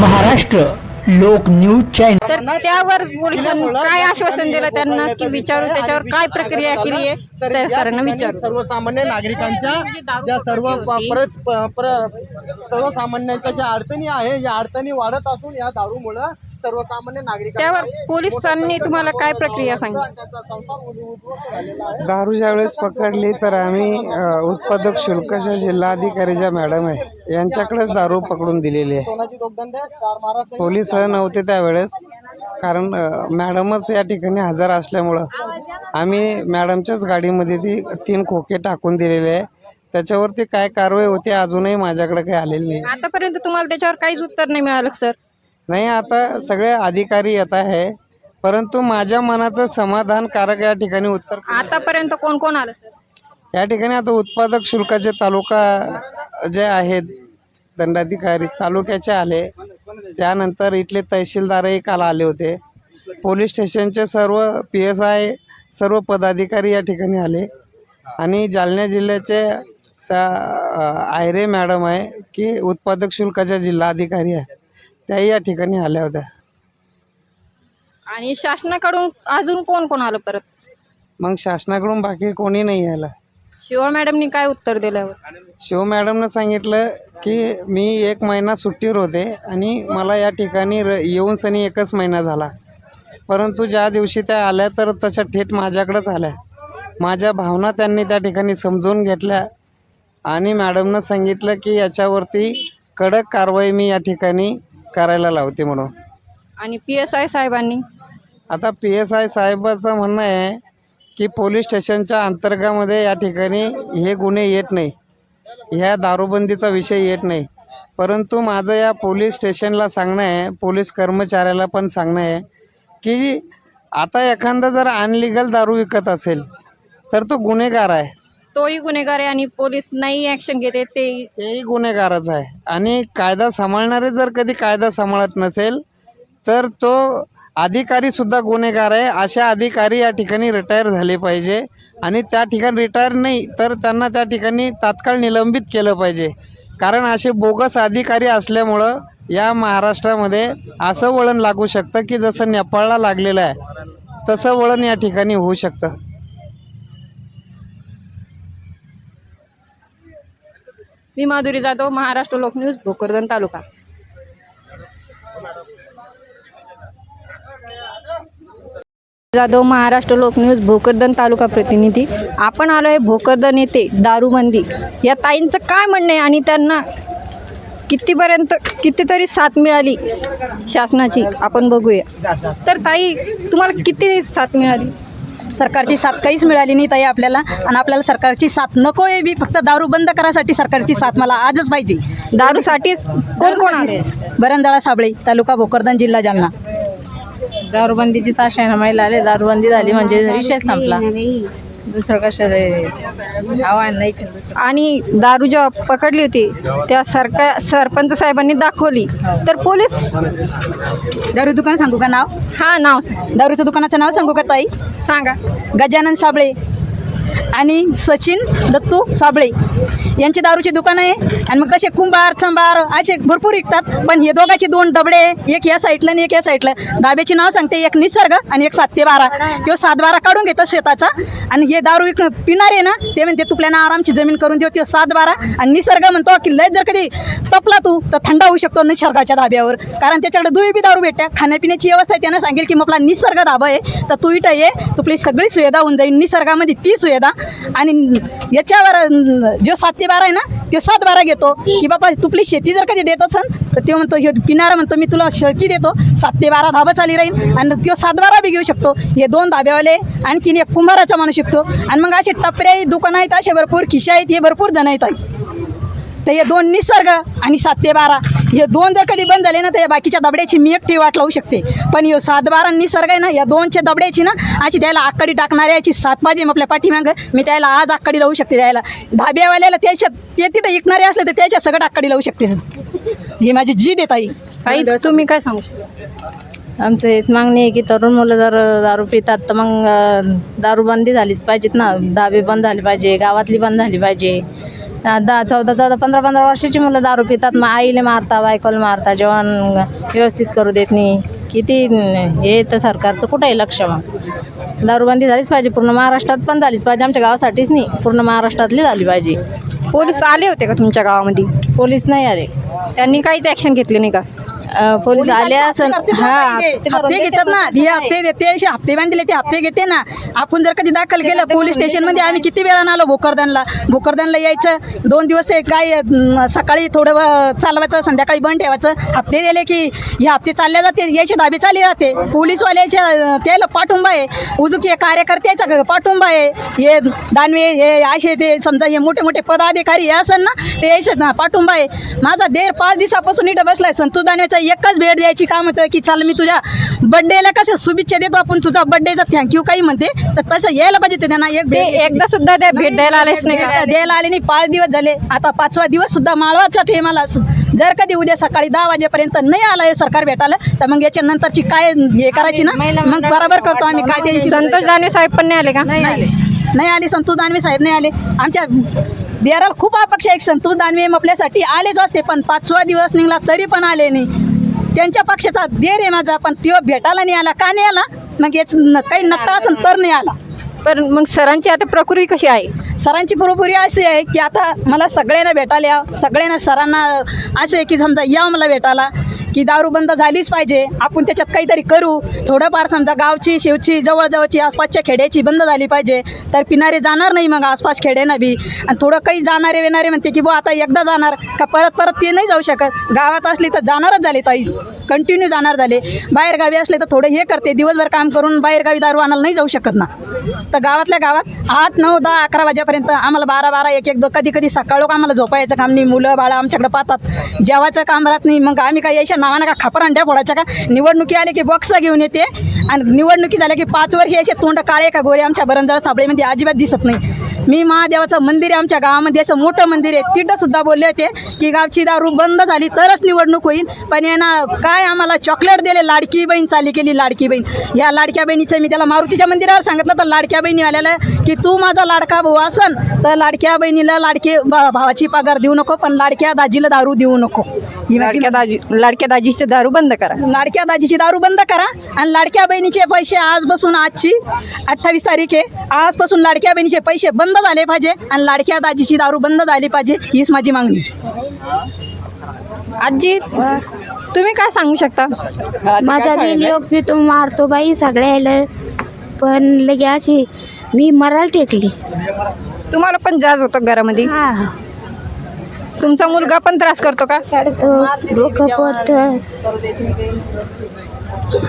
Maharashtra Lok news channel तर त्यावर पोलिसांनी काय आश्वासन दिलं त्यांना की विचारू त्याच्यावर काय प्रक्रिया केली आहे सर सरांना विचारू. सर्वसामान्य नागरिकांच्या ज्या सर्व परत सर्वसामान्यांच्या ज्या अडचणी आहे या अडचणी वाढत असून या दारूमुळं सर्वसामान्य त्यावर पोलिसांनी तुम्हाला काय प्रक्रिया सांगितली? त्याचा संसार उद्ध- उद्ध्वस्त झालेला आहे. दारू ज्यावेळेस पकडली तर आम्ही अ, उत्पादक शुल्कच्या जिल्हाधिकारी ज्या मॅडम आहे यांच्याकडेच दारू पकडून दिलेली आहे. महाराष्ट्र पोलीस नव्हते त्यावेळेस कारण अ, मॅडमच या ठिकाणी हजर असल्यामुळं आम्ही मॅडमच्याच गाडीमध्ये ती तीन खोके टाकून दिलेले आहे. त्याच्यावरती काय कारवाई होती अजूनही माझ्याकडे काही आलेली नाही. आतापर्यंत तुम्हाला त्याच्यावर काहीच उत्तर नाही मिळालं सर. नाही आता सगळे अधिकारी येत आहे. परंतु माझ्या मनाचं समाधानकारक या ठिकाणी उत्तर आतापर्यंत कोण कोण आलं? सर या ठिकाणी आता उत्पादक शुल्काचे तालुका जे आहेत दंडाधिकारी तालुक्याचे आले. त्यानंतर इथले तहसीलदारही काल आले होते. पोलीस स्टेशनचे सर्व पी एस आय सर्व पदाधिकारी या ठिकाणी आले. आणि जालना जिल्ह्याचे त्या आयरे मॅडम आहे की उत्पादक शुल्काच्या जिल्हाधिकारी आहे. त्याही या ठिकाणी आल्या होत्या. आणि शासनाकडून अजून कोण कोण आलं परत? मग शासनाकडून बाकी कोणी नाही यायला. शिवा मॅडमनी काय उत्तर दिल्यावर शिव मॅडमनं सांगितलं की मी एक महिना सुट्टीवर होते आणि मला या ठिकाणी र येऊन सनी एकच महिना झाला. परंतु ज्या दिवशी त्या आल्या तर तशा थेट माझ्याकडंच आल्या. माझ्या भावना त्यांनी त्या ठिकाणी समजून घेतल्या आणि मॅडमनं सांगितलं की याच्यावरती कडक कारवाई मी या ठिकाणी करायला लावते म्हणून. आणि पी एस आय साहेबांनी? आता पी एस आय साहेबाचं म्हणणं आहे की पोलीस स्टेशनच्या अंतर्गामध्ये या ठिकाणी हे गुन्हे येत नाही. ह्या दारूबंदीचा विषय येत नाही. परंतु माझं या पोलीस स्टेशनला सांगणं आहे पोलीस कर्मचाऱ्याला पण सांगणं आहे की आता एखादा जर अनलिगल दारू विकत असेल तर तो गुन्हेगार आहे. तोही गुन्हेगार आहे आणि पोलीस नाही ऍक्शन घेते ते तेही गुन्हेगारच आहे. आणि कायदा सांभाळणारे जर कधी कायदा सांभाळत नसेल तर तो अधिकारी सुद्धा गुन्हेगार आहे. अशा अधिकारी या ठिकाणी रिटायर झाले पाहिजे. आणि त्या ठिकाणी रिटायर नाही तर त्यांना त्या ठिकाणी तात्काळ निलंबित केलं पाहिजे. कारण असे बोगस अधिकारी असल्यामुळं या महाराष्ट्रामध्ये असं वळण लागू शकतं की जसं नेपाळला लागलेलं आहे तसं वळण या ठिकाणी होऊ शकतं. मी माधुरी जाधव महाराष्ट्र लोक न्यूज भोकरदन तालुका. जाधव महाराष्ट्र लोक न्यूज भोकरदन तालुका प्रतिनिधी. आपण आलो आहे भोकरदन येथे दारूबंदी. या ताईंचं काय म्हणणं आहे आणि त्यांना कितीपर्यंत कितीतरी साथ मिळाली शासनाची आपण बघूया. तर ताई तुम्हाला किती साथ मिळाली? सरकारची साथ काहीच मिळाली नाही ताई आपल्याला. आणि आपल्याला सरकारची साथ नको आहे बी. फक्त दारू बंद करायसाठी सरकारची साथ मला आजच पाहिजे. दारूसाठीच कोण कोण आले बरंदळा साबळे तालुका भोकरदन जिल्हा जालना. दारूबंदीची साशाने महिला आले. दारूबंदी झाली म्हणजे विषय संपला. दुसरं कशाला आव्हान नाही आणि दारू जेव्हा पकडली होती तेव्हा सरकार सरपंच साहेबांनी दाखवली. तर पोलीस? दारू दुकान सांगू का नाव? हा नाव सांग. दारूचं दुकानाचं नाव सांगू का ताई? सांगा. गजानन साबळे. आणि सचिन दत्तू साबळे यांची दारूची दुकानं आहे. आणि मग तसे कुंभार चंबार असे भरपूर विकतात. पण हे दोघांचे दोन डबडे एक या साईडला आणि एक या साईडला. दाब्याचे नाव सांगते एक निसर्ग आणि एक सात ते बारा तो सात बारा काढून घेतात शेताचा. आणि हे दारू विकणं पिणारे ना ते म्हणते तुपल्यानं आरामची जमीन करून देऊ. तो सात बारा आणि निसर्ग म्हणतो की लय जर कधी तपला तू तर थंड होऊ शकतो निसर्गाच्या धाब्यावर कारण त्याच्याकडे दुई बी दारू भेटत्या खाण्यापिण्याची व्यवस्था आहे त्यांना सांगेल की मग आपला निसर्ग धाबा आहे तर तू इथं ये तुपली सगळी सुविधा होऊन जाईल. निसर्गामध्ये ती सुविधा आणि याच्यावर जो सात ते बारा आहे ना तो सात बारा घेतो. की बाबा तुपली शेती जर कधी देत असन तर तो म्हणतो हे किनारा म्हणतो मी तुला शेती देतो. सात ते बारा धाबा चाली राहील आणि तो सात बारा बी घेऊ शकतो. हे दोन धाब्यावाले आणखीन एक कुंभाराचा म्हणू शकतो. आणि मग असे टपरे दुकानं आहेत असे भरपूर खिशा आहेत हे भरपूर जण आहेत. तर हे दोन निसर्ग आणि सात ते बारा हे दोन जर कधी बंद झाले ना तर या बाकीच्या दबड्याची मी एकटी वाट लावू शकते. पण हे सात बारा निसर्ग आहे ना या दोनच्या दबड्याची ना अशी त्याला आकडी टाकणाऱ्या याची सात पाहिजे मग आपल्या पाठीमागं मी त्याला आज आकडी लावू शकते त्याला. धाब्यावाल्याला त्याच्यात ते तिथं विकणारे असले तर त्याच्या सगळं आकडी लावू शकते. ही माझी जीद आहे ताई. तुम्ही काय सांगू शकता? आमचं हेच मागणी आहे की तरुण मुलं जर दारू पितात तर मग दारू दारूबंदी झालीच पाहिजेत ना. दाबे बंद झाले पाहिजे गावातली बंद झाली पाहिजे. दहा चौदा चौदा पंधरा पंधरा वर्षाची मुलं दारू पितात. मग आईले मारता बायकोला मारता जेवण व्यवस्थित करू देत नाही. किती हे तर सरकारचं कुठं आहे लक्ष मग. दारूबंदी झालीच पाहिजे. पूर्ण महाराष्ट्रात पण झालीच पाहिजे. आमच्या गावासाठीच नाही. पूर्ण महाराष्ट्रातली झाली पाहिजे. पोलीस आले होते का तुमच्या गावामध्ये? पोलीस नाही आले. त्यांनी काहीच ऍक्शन घेतली नाही का? पोलीस आले असं हा हप्ते घेतात ना. हे हप्ते देते असे हप्ते बांधले ते हप्ते घेते ना. आपण जर कधी दाखल केलं पोलीस स्टेशनमध्ये आम्ही किती वेळा आलो भोकरदनला. भोकरदनला यायचं दोन दिवस ते काय सकाळी थोडं चालवायचं संध्याकाळी बंद ठेवायचं. हप्ते दिले की हे हप्ते चालले जाते याचे दाबे चालले जाते. पोलीसवाल्याच्या त्याला पाठिंबा आहे. उजुकी कार्यकर्त्याचा पाठिंबा आहे. हे दानवे हे असे ते समजा हे मोठे मोठे पदाधिकारी हे असेल ना ते यायचे ना पाठिंबा आहे. माझा देर पाच दिवसापासून इथं बसलाय संतोष दानवेचा एकच भेट द्यायची काम होतं की चाल मी तुझ्या बड्डेला कसं शुभेच्छा देतो आपण तुझा बड्डेचा थँक्यू काही म्हणते. तर तसं यायला पाहिजे होतं त्यांना. एक भेट एकदा सुद्धा ते भेट द्यायला आलेच नाही द्यायला आले नाही. पाच दिवस झाले. आता पाचवा दिवस सुद्धा माळवाचा ठेमाला जर कधी उद्या सकाळी दहा वाजेपर्यंत नाही आला हे सरकार भेटायला तर मग याच्या नंतरची काय हे करायची ना? मग बरोबर करतो आम्ही. काय त्यांची संतोष दानवे साहेब पण नाही आले का? नाही. आले नाही आले. संतोष दानवे साहेब नाही आले. आमच्या देराला खूप अपेक्षा आहे. संतोष दानवे आपल्यासाठी आलेच असते पण पाचवा दिवस निघला तरी पण आले नाही. त्यांच्या पक्षाचा देर आहे माझा पण तो भेटायला नाही आला. का नाही आला? मग याच न- काही नक्का असेल तर नाही आला. पण मग सरांची आता प्रकृती कशी आहे? सरांची पुरोपुरी अशी आहे की आता मला सगळ्यांना भेटायला यावं सगळ्यांना सरांना असं आहे की समजा या मला भेटायला. की दारू बंद झालीच पाहिजे. आपण त्याच्यात काहीतरी करू. थोडंफार समजा गावची शिवची जवळजवळची आसपासच्या खेड्याची बंद झाली पाहिजे. तर पिणारे जाणार नाही मग आसपास खेड्यांना बी. आणि थोडं काही जाणारे वेणारे म्हणते की बुवा आता एकदा जाणार. का परत परत ते नाही जाऊ शकत. गावात असली तर जाणारच झाले ताई. कंटिन्यू जाणार झाले. बाहेरगावी असले तर थोडं हे करते. दिवसभर काम करून बाहेरगावी दारू आणायला नाही जाऊ शकत ना. तर गावातल्या गावात आठ नऊ दहा अकरा वाजेपर्यंत आम्हाला बारा बारा एक एक दो कधी कधी सकाळ लोक आम्हाला झोपायचं काम नाही. मुलं बाळं आमच्याकडे पाहतात. जेवायचं काम राहत नाही. मग आम्ही काही यायच्या नावानं का खपरांड्या फोडायच्या का? निवडणुकी आले की बॉक्स घेऊन येते. आणि निवडणुकी झाल्या की पाच वर्ष असे तोंड काळे का गोरे आमच्या बरंजळ सापळेमध्ये अजिबात दिसत नाही. मी महादेवाचं मंदिर आहे आमच्या गावामध्ये असं मोठं मंदिर आहे. तिथं सुद्धा बोलले होते की गावची दारू बंद झाली तरच निवडणूक होईल. पण यांना काय आम्हाला चॉकलेट दिले लाडकी बहीण चाली केली लाडकी बहीण. या लाडक्या बहिणीचं मी त्याला मारुतीच्या मंदिरावर सांगितलं तर लाडक्या बहिणी आलेलं की तू माझा लाडका भाऊ असन तर लाडक्या बहिणीला लाडकी भा- भावाची पगार देऊ नको पण लाडक्या दाजीला दारू देऊ नको. लाडक्या दाजी लाडक्या दाजीचे दारू बंद करा. लाडक्या दाजीची दारू बंद करा आणि लाडक्या बहिणीचे पैसे आजपासून आजची अठ्ठावीस तारीख आहे. आजपासून लाडक्या बहिणीचे पैसे बंद झाले पाहिजे आणि लाडक्या दाजीची दारू बंद झाली पाहिजे हीच माझी मागणी. आजी तुम्ही काय सांगू शकता? माझा बिल योग मारतो बाई सगळ्याला पण लगे अशी मी मराल टेकली. तुम्हाला पण जाज होतं घरामध्ये. हा. तुमचा मुलगा पण त्रास करतो का? काढतो डोकं पोत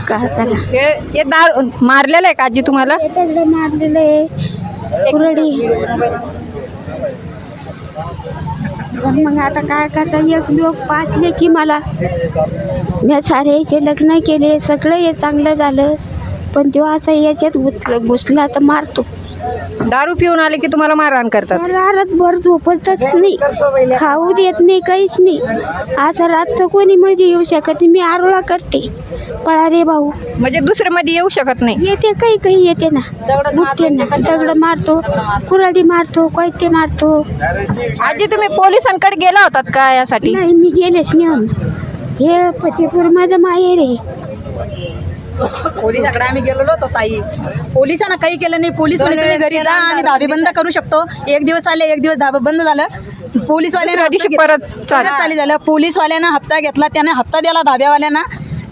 का त्याला हे हे दार मारलेलं आहे का आजी तुम्हाला? मारलेलं आहे. कुरडी मग आता काय करता? एक लोक पाचले की मला. मी साऱ्याचे लग्न केले सगळं हे चांगलं झालं. पण तो असा याच्यात घुसला घुसला तर मारतो. दारू पिऊन आले की तुम्हाला मारहाण करतात? मला रातभर झोपतच नाही. खाऊ देत नाही काहीच नाही. असं रातचं कोणी मध्ये येऊ शकत नाही. मी आरोळा करते. पळा रे भाऊ. म्हणजे दुसरे मध्ये येऊ शकत नाही? येते काही काही येते ना. उठते ना. दगड मारतो कुराडी मारतो कोयते मारतो. आजी तुम्ही पोलिसांकडे गेला होतात का यासाठी? नाही मी गेलेच नाही. हे फतेपूर माझं माहेर आहे. पोलिसाकडे आम्ही गेलेलो होतो ताई. पोलिसांना काही केलं नाही. पोलीस म्हणे तुम्ही घरी जा आम्ही धाबे बंद करू शकतो. एक दिवस आले एक दिवस धाबा बंद झालं. पोलीसवाल्यानं परत चालू झालं. पोलीसवाल्यानं हप्ता घेतला. त्याने हप्ता दिला धाब्यावाल्यांना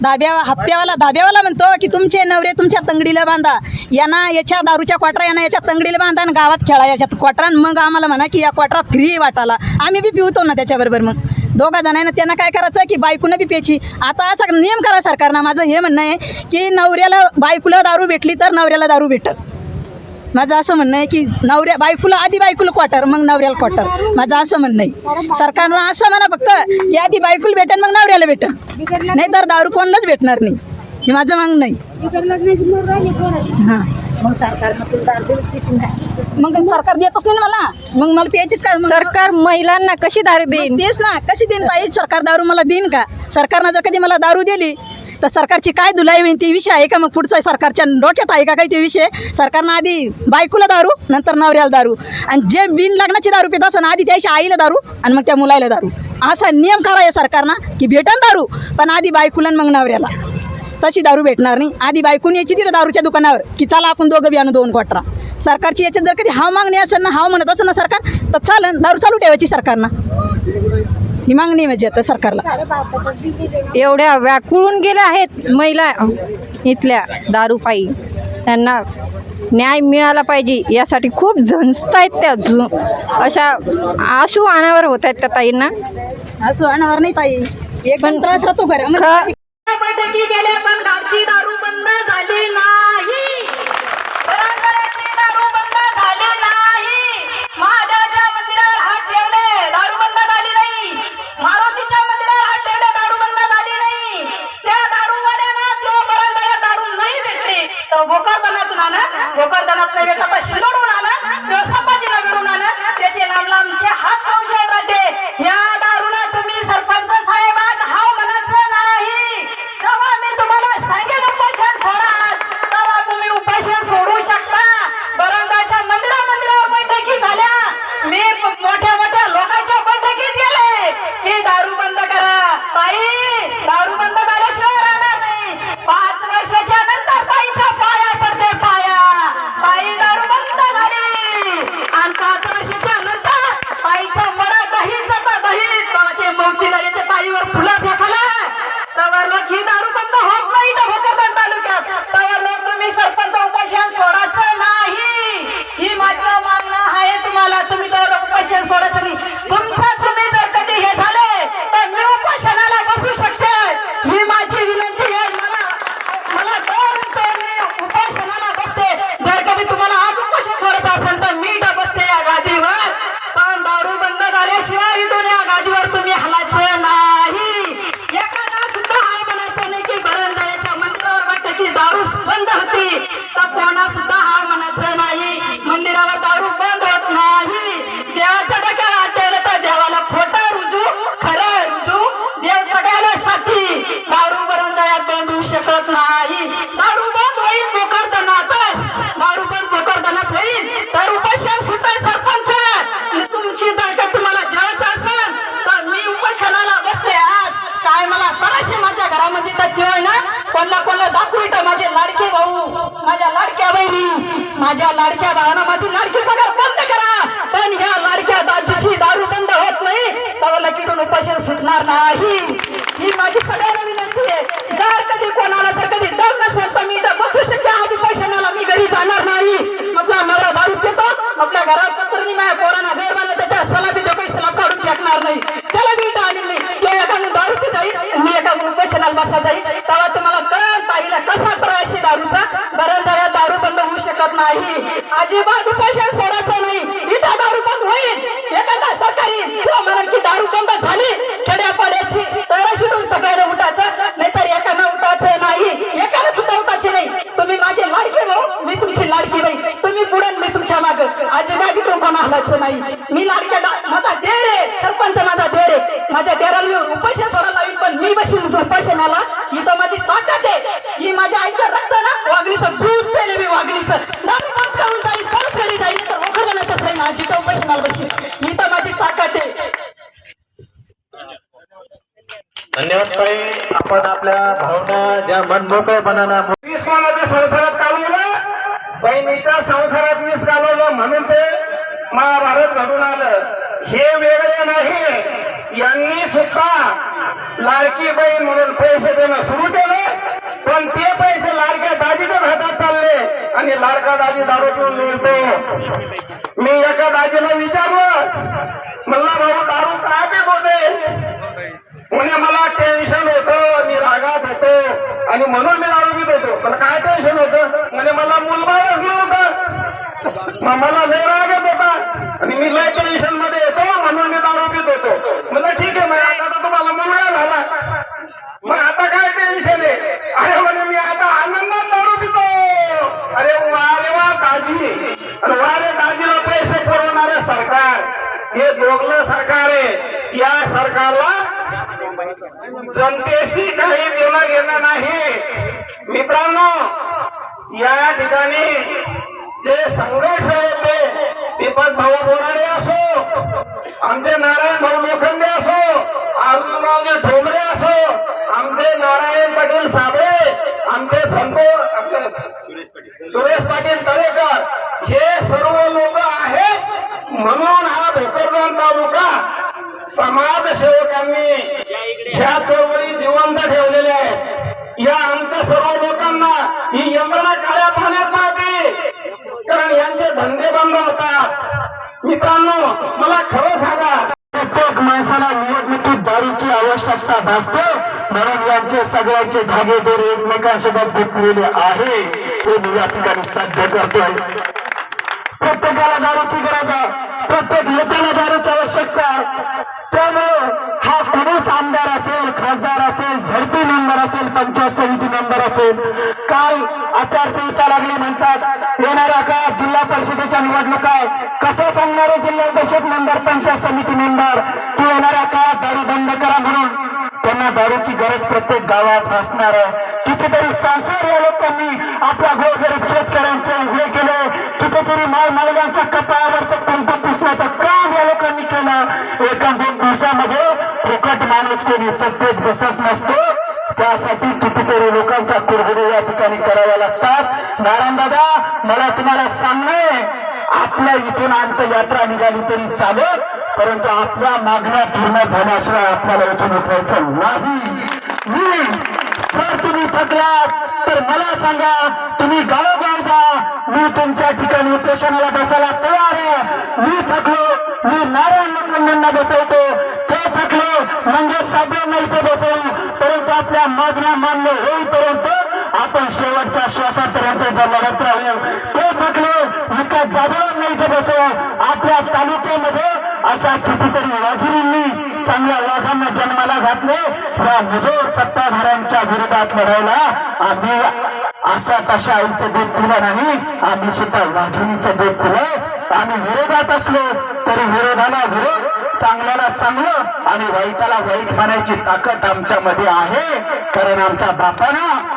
धाब्या हप्त्यावाला धाब्यावाला म्हणतो की तुमचे नवरे तुमच्या तंगडीला बांधा. यांना याच्या दारूच्या क्वाटरा यांना याच्या तंगडीला बांधा आणि गावात खेळा याच्यात. क्वाटरान मग आम्हाला म्हणा की या क्वाटरा फ्री वाटाला आम्ही बी पिवतो ना त्याच्याबरोबर मग. दोघा जणांना त्यांना काय करायचं की बायकोनं बी प्यायची आता असा नियम करा सरकारनं. माझं हे म्हणणं आहे की नवऱ्याला बायकोला दारू भेटली तर नवऱ्याला दारू भेटत माझं असं म्हणणं आहे की नवऱ्या बायकोला आधी बायकोला क्वार्टर मग नवऱ्याला क्वार्टर माझं असं म्हणणं आहे. सरकारनं असं म्हणा फक्त की आधी बायकोला भेटेल मग नवऱ्याला भेटेल नाही तर दारू कोणालाच भेटणार नाही. हे माझं मागणं नाही. हां. मग सरकार देतच नाही ना मला. मग मला प्यायचीच काय? मग? सरकार महिलांना कशी दारू देईन? तेच ना. कशी देईन ताई सरकार दारू मला देईन का? सरकारनं जर कधी मला दारू दिली तर सरकारची काय दुलाई होईल ती विषय आहे का? मग पुढचा सरकारच्या डोक्यात आहे का काही ते विषय? सरकारनं आधी बायकोला दारू नंतर नवऱ्याला दारू. आणि जे बिन लग्नाची दारू पित असं आधी त्याच्या आईला दारू आणि मग त्या मुलाला दारू. असा नियम करायचा सरकारनं की भेटन दारू पण आधी बायकोला आणि मग नवऱ्याला. तशी दारू भेटणार नाही. आधी बायकून यायची तिथं दारूच्या दुकानावर. की चला आपण दोघं बी आणू दोन क्वाटरा. सरकारची याच्यात जर कधी हाव मागणी असेल ना हाव म्हणत असेल ना सरकार तर चालन दारू चालू ठेवायची सरकारनं. ही मागणी म्हणजे आता सरकारला. एवढ्या व्याकुळून गेल्या आहेत महिला इथल्या दारूपायी. त्यांना न्याय मिळाला पाहिजे यासाठी खूप झंजत आहेत त्या झु अशा आशू अनावर होत आहेत त्या ताईंना. असं अनावर नाही ताई. एक पण त्रास राहतो ख- बैठकी गेल्या पण गावची दारू बंद झाली नाही. घराघराची दारू बंद झाली नाही. महादेवाच्या मंदिरावर हात ठेवले दारू बंद झाली नाही. मारुतीच्या मंदिरावर हात ठेवले दारू बंद झाली नाही. त्या दारू नाही भेटली भोकरदनातून भोकरदनात नाही भेटला तर शिलोडून आला किंवा संभाजीनगरहून त्याचे लांब लांबचे हात पावसाळ राहते या माझ्या लाडक्या भावानं माझी लाडकी पगार बंद करा. पण या लाडक्या दाजीची दारू बंद होत नाही. तवाला लकीतून उपाशी सुटणार नाही. ही माझी सगळ्यांना विनंती आहे. जर कधी कोणाला जर कधी दम नसेल तर मी तर बसू शकते. आधी उपोषणाला मी घरी जाणार नाही. आपला नवरा दारू पितो. आपल्या घरात पत्र माझ्या पोरांना घर मला त्याच्या सलाबी तो काही सलाब काढून फेकणार नाही. त्याला मी इथं मी नाही तो एका दारू पिता येईल. मी एका उपोषणाला बसा जाईल. नाही. अजिबात उपोषण सोडायचं धन्यवाद ताई. आपण आपल्या भावना ज्या मनमोकळपणानं वीसमध्ये संसारात कालवलं बहिणीच्या संसारात वीस घालवलं म्हणून ते महाभारत घडून आलं. हे वेगळं नाही. यांनी सुद्धा लाडकी बहीण म्हणून पैसे देणं सुरू केलं. पण ते पैसे लाडक्या दाजीच्या हातात चालले. आणि लाडका दाजी दारू पिऊन मिळतो मी एका दाजीला विचारलं म्हणला भाऊ दारू काय पित होते? म्हणे मला टेन्शन होतं मी रागात होतो आणि म्हणून मी आरोपीत होतो. पण काय टेन्शन होतं? म्हणजे मला मुलबाळच नव्हतं. मग मला लय रागत होता. आणि मी लय टेन्शनमध्ये येतो म्हणून मी दारू पित होतो म्हणजे ठीक आहे मग आता तर तुम्हाला मुलगा झाला मग आता काय टेन्शन आहे अरे म्हणे मी आता आनंदात दारू पितो अरे वा रे वा दाजी अरे वा रे दाजीला पैसे पुरवणारे सरकार हे दोघलं सरकार आहे या सरकारला जनतेशी काही देणं घेणं नाही मित्रांनो या ठिकाणी जे संघर्ष होते दीपक भाऊ बोराडे असो आमचे नारायण भाऊ लोखंडे असो अरुणरावजी ठोंबरे असो आमचे नारायण पाटील साबळे आमचे संतो आपले सुरेश पाटील तळेकर हे सर्व लोक आहेत म्हणून हा भोकरदान तालुका समाजसेवकांनी ह्या चळवळी जिवंत ठेवलेल्या आहेत. या आमच्या सर्व लोकांना ही यंत्रणा काळ्या पाण्यात पाहते कारण यांचे धंदे बंद होतात. मित्रांनो मला खरं सांगा. प्रत्येक माणसाला निवडणुकीत दारूची आवश्यकता भासते. म्हणून यांचे सगळ्यांचे धागे दोरे एकमेकांसोबत गुंतलेले आहे. हे मी या ठिकाणी साध्य करतोय. प्रत्येकाला दारूची गरज आहे. प्रत्येक नेत्याला दारूची आवश्यकता आहे. त्यामुळे हा कोणीच आमदार असेल खासदार असेल झडपी मेंबर असेल पंचायत समिती मेंबर असेल काय आचारसंहिता लागली म्हणतात. येणाऱ्या काळात जिल्हा परिषदेच्या निवडणुका आहे. कसं सांगणारे जिल्हा परिषद मेंबर पंचायत समिती मेंबर? की येणाऱ्या काळात दारू बंद करा म्हणून. त्यांना दारूची गरज प्रत्येक गावात असणार आहे. कितीतरी संसार या लोकांनी आपल्या गोरगरीब शेतकऱ्यांचे उघडे केले. कितीतरी माय महिलांच्या कपाळावरचं पंप पुसण्याचं काम या लोकांनी केलं. एका दोन दिवसामध्ये फुकट माणूस कोणी सत्तेत बसत नसतो. त्यासाठी कितीतरी लोकांच्या कुरबुरी या ठिकाणी कराव्या लागतात. नारायण दादा मला तुम्हाला सांगणे आपल्या इथून अंत यात्रा निघाली तरी चालेल परंतु आपल्या मागण्या पूर्ण झाल्याशिवाय आपल्याला इथून उठवायचं नाही. जर तुम्ही थकलात तर मला सांगा तुम्ही गावोगाव जा. मी तुमच्या ठिकाणी उपोषणाला बसायला तयार आहे. मी थकलो मी नारायण लोखंडांना बसवतो. ते थकलो म्हणजे साहेबांना इथे बसवू. परंतु आपल्या मागण्या मान्य होईपर्यंत आपण शेवटच्या श्वासापर्यंत लढत राहू. ते थकलो विकास जाधवांना इथे बसवू. आपल्या तालुक्यामध्ये अशा कितीतरी वाघिरींनी चांगल्या वाघांना जन्माला घातले. या मुजोर सत्ताधाऱ्यांच्या विरोधात लढायला. आम्ही असा तशा आईचं दूध पिलं नाही. आम्ही सुद्धा वाघिणीचं दूध पिलं आम्ही विरोधात असलो तरी विरोधाला विरोध चांगल्याला चांगलं आणि वाईटाला वाईट म्हणायची ताकद आमच्यामध्ये आहे. कारण आमच्या बापानं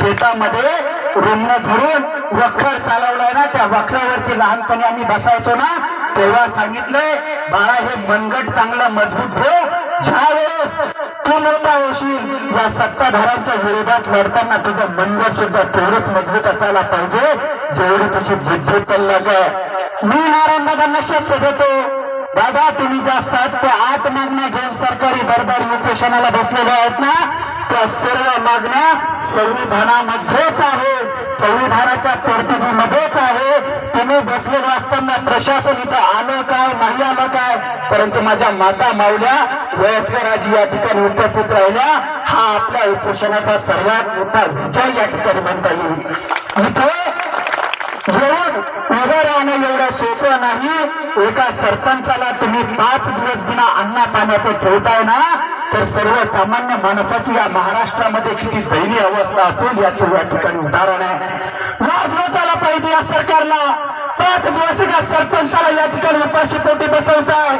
शेतामध्ये रुग्ण धरून वखर चालवलाय ना त्या वखरावरती लहानपणी आम्ही बसायचो ना तेव्हा सांगितलंय बाळा हे मनगट चांगलं मजबूत ठेव. ज्या वेळेस तू मोठा होशील या सत्ताधाऱ्यांच्या विरोधात लढताना तुझं मनगट सुद्धा तेवढंच मजबूत असायला पाहिजे जेवढी तुझी बुद्धी तल्लक आहे. मी नारायणदादांना शब्द देतो. दादा तुम्ही ज्या सात ते आठ मागण्या घेऊन सरकारी दरबारी उपोषणाला बसलेले आहेत ना त्या सर्व मागण्या संविधानामध्येच आहे. संविधानाच्या तरतुदीमध्येच आहे. तुम्ही बसलेले असताना प्रशासन इथं आलं काय नाही आलं काय? परंतु माझ्या माता माऊल्या वयस्कर आजी या ठिकाणी उपस्थित राहिल्या. हा आपल्या उपोषणाचा सर्वात मोठा विजय या ठिकाणी म्हणता येईल. इथं उभं राहणं एवढं सोपं नाही. एका सरपंचाला तुम्ही पाच दिवस बिना अन्ना पाण्याचं ठेवताय ना तर सर्वसामान्य माणसाची या महाराष्ट्रामध्ये किती दयनीय अवस्था असेल याचं या ठिकाणी उदाहरण आहे. लाज वाटायला पाहिजे या सरकारला. पाच दिवस सरपंचाला या ठिकाणी उपाशी पोटी बसवताय.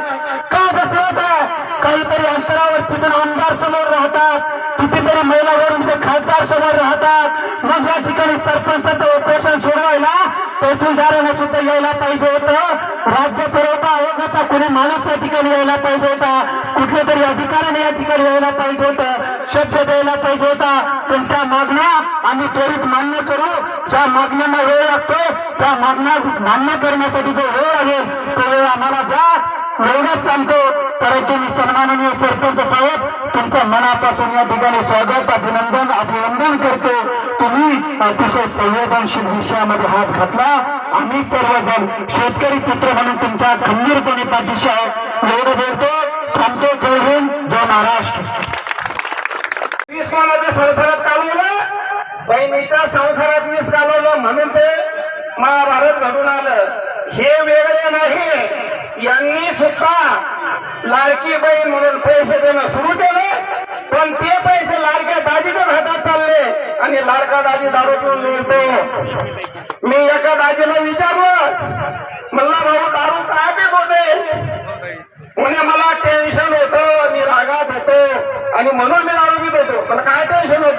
का बसवताय? काहीतरी अंतरावर तिथून आमदार समोर राहतात. कितीतरी महिलावरून तिथे म्हणजे खासदार समोर राहतात. मग या ठिकाणी सरपंचाचं ऑपरेशन सोडवायला तहसीलदारांना सुद्धा यायला पाहिजे होतं. राज्य पुरवठा आयोगाचा कोणी माणूस या ठिकाणी यायला पाहिजे होता. कुठल्या तरी अधिकाऱ्याने या ठिकाणी यायला पाहिजे होतं. शब्द द्यायला पाहिजे होता. तुमच्या मागण्या आम्ही त्वरित मान्य करू. ज्या मागण्यांना वेळ लागतो त्या मागण्या मान्य करण्यासाठी जो वेळ लागेल तो वेळ आम्हाला द्या. एवढंच सांगतो. परंतु मी सन्माननीय सरपंच साहेब तुमचं मनापासून या ठिकाणी स्वागत अभिनंदन अभिनंदन करतो. तुम्ही अतिशय संवेदनशील विषयामध्ये हात घातला. आम्ही सर्वजण शेतकरी पुत्र म्हणून तुमच्या खंबीरपणे पाठीशी आहे. एवढं बोलतो. थांबतो. जय हिंद जय महाराष्ट्र. वीस मानाच्या संसारात कालवलं. बहिणीच्या संसारात वीस कालवलं म्हणून ते महाभारत घडून आलं. हे वेगळे नाही. यांनी सुद्धा लाडकी बहीण म्हणून पैसे देणं सुरू केले. पण ते पैसे लाडक्या दाजीच्या हातात चालले आणि लाडका दाजी दारू पिऊन मिळतो मी एका दाजीला विचारलं म्हणला भाऊ दारू काय पित होते? म्हणे मला टेन्शन होतं. मी रागात होतो आणि म्हणून मी आरोग्य देतो पण काय टेन्शन होतं?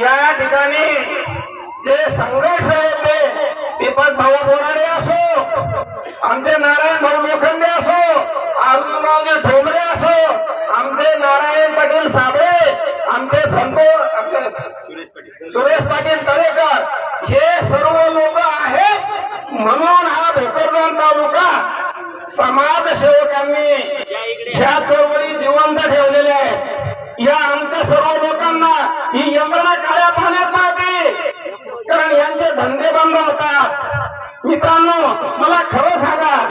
या ठिकाणी जे संघर्ष होते दीपक भाऊ बोराडे असो आमचे नारायण भाऊ लोखंडे असो अरुणरावजी ठोंबरे असो आमचे नारायण पाटील साबळे आमचे संतो सुरेश पाटील तळेकर हे सर्व लोक आहेत म्हणून हा भोकरदन तालुका समाजसेवकांनी ह्या चळवळी जिवंत ठेवलेल्या आहेत. या आमच्या सर्व लोकांना ही यंत्रणा काळ्या पाण्यात पाहते. कारण यांचे धंदे बंद होतात. मित्रांनो मला खरं सांगा.